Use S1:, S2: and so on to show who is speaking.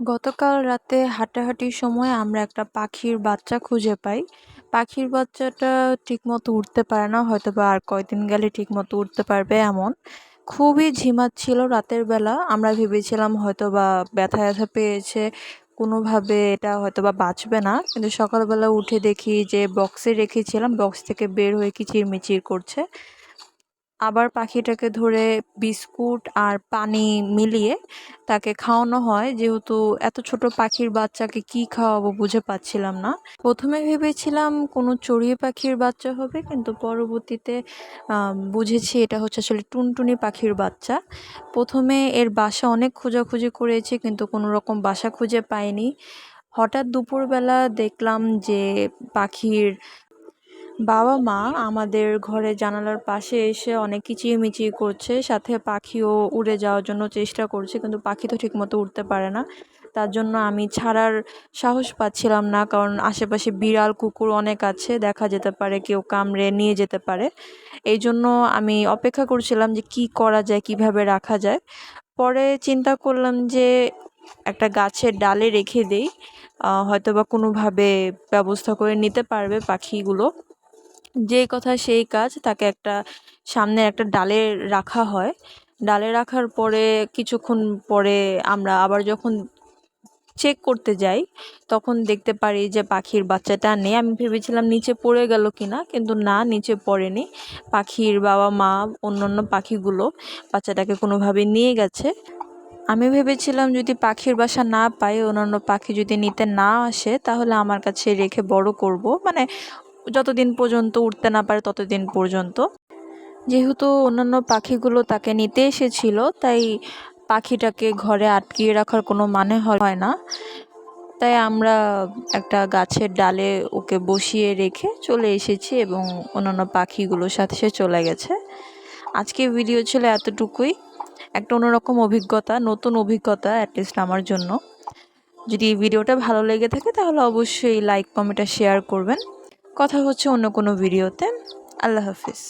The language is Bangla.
S1: গতকাল রাতে হাঁটাহাঁটির সময় আমরা একটা পাখির বাচ্চা খুঁজে পাই। পাখির বাচ্চাটা ঠিকমতো উঠতে পারে না হয়তো বা আর কয়দিন গেলে ঠিকমতো উঠতে পারবে এমন। খুবই ঝিমাচ্ছিল রাতের বেলা। আমরা ভেবেছিলাম হয়তো বা ব্যথা ব্যথা পেয়েছে, কোনোভাবে এটা হয়তো বা বাঁচবে না। কিন্তু সকালবেলা উঠে দেখি যে বক্সে রেখেছিলাম বক্স থেকে বের হয়ে কিচিরমিচির করছে। আবার পাখিটাকে ধরে বিস্কুট আর পানি মিলিয়ে তাকে খাওয়ানো হয়। যেহেতু এত ছোট পাখির বাচ্চাকে কি খাওয়াবো বুঝে পাচ্ছিলাম না। প্রথমে ভেবেছিলাম কোনো চড়ুই পাখির বাচ্চা হবে, কিন্তু পরবর্তীতে বুঝেছি এটা হচ্ছে আসলে টুনটুনি পাখির বাচ্চা। প্রথমে এর বাসা অনেক খোঁজাখুঁজি করেছি, কিন্তু কোনো রকম বাসা খুঁজে পাইনি। হঠাৎ দুপুরবেলা দেখলাম যে পাখির বাবা মা আমাদের ঘরে জানালার পাশে এসে অনেক কিচিরমিচির করছে, সাথে পাখিও উড়ে যাওয়ার জন্য চেষ্টা করছে, কিন্তু পাখি তো ঠিকমতো উঠতে পারে না। তার জন্য আমি ছাড়ার সাহস পাচ্ছিলাম না, কারণ আশেপাশে বিড়াল, কুকুর অনেক আছে, দেখা যেতে পারে কেউ কামড়ে নিয়ে যেতে পারে। এই জন্য আমি অপেক্ষা করছিলাম যে কি করা যায়, কীভাবে রাখা যায়। পরে চিন্তা করলাম যে একটা গাছের ডালে রেখে দেই হয়তো বা কোনোভাবে ব্যবস্থা করে নিতে পারবে পাখিগুলো। যেই কথা সেই কাজ তাকে একটা সামনে একটা ডালে রাখা হয়। ডালে রাখার পরে কিছুক্ষণ পরে আমরা আবার যখন চেক করতে যাই, তখন দেখতে পারি যে পাখির বাচ্চাটা নেই। আমি ভেবেছিলাম নিচে পড়ে গেল কিনা, কিন্তু না, নিচে পড়েনি। পাখির বাবা, মা, অন্যান্য পাখিগুলো বাচ্চাটাকে কোনোভাবে নিয়ে গেছে। আমি ভেবেছিলাম যদি পাখির বাসা না পাই, অন্যান্য পাখি যদি নিতে না আসে, তাহলে আমার কাছে রেখে বড় করব। মানে যতদিন পর্যন্ত উঠতে না পারে ততদিন পর্যন্ত। যেহেতু অন্যান্য পাখিগুলো তাকে নিতে এসেছিল, তাই পাখিটাকে ঘরে আটকিয়ে রাখার কোনো মানে হয় না। তাই আমরা একটা গাছের ডালে ওকে বসিয়ে রেখে চলে এসেছি এবং অন্যান্য পাখিগুলোর সাথে সে চলে গেছে। আজকে ভিডিও ছিল এতটুকুই। একটা অন্যরকম অভিজ্ঞতা, নতুন অভিজ্ঞতা অ্যাটলিস্ট আমার জন্য। যদি ভিডিওটা ভালো লেগে থাকে তাহলে অবশ্যই লাইক কমেন্ট আর শেয়ার করবেন। কথা হচ্ছে অন্য কোনো ভিডিওতে। আল্লাহ হাফিজ।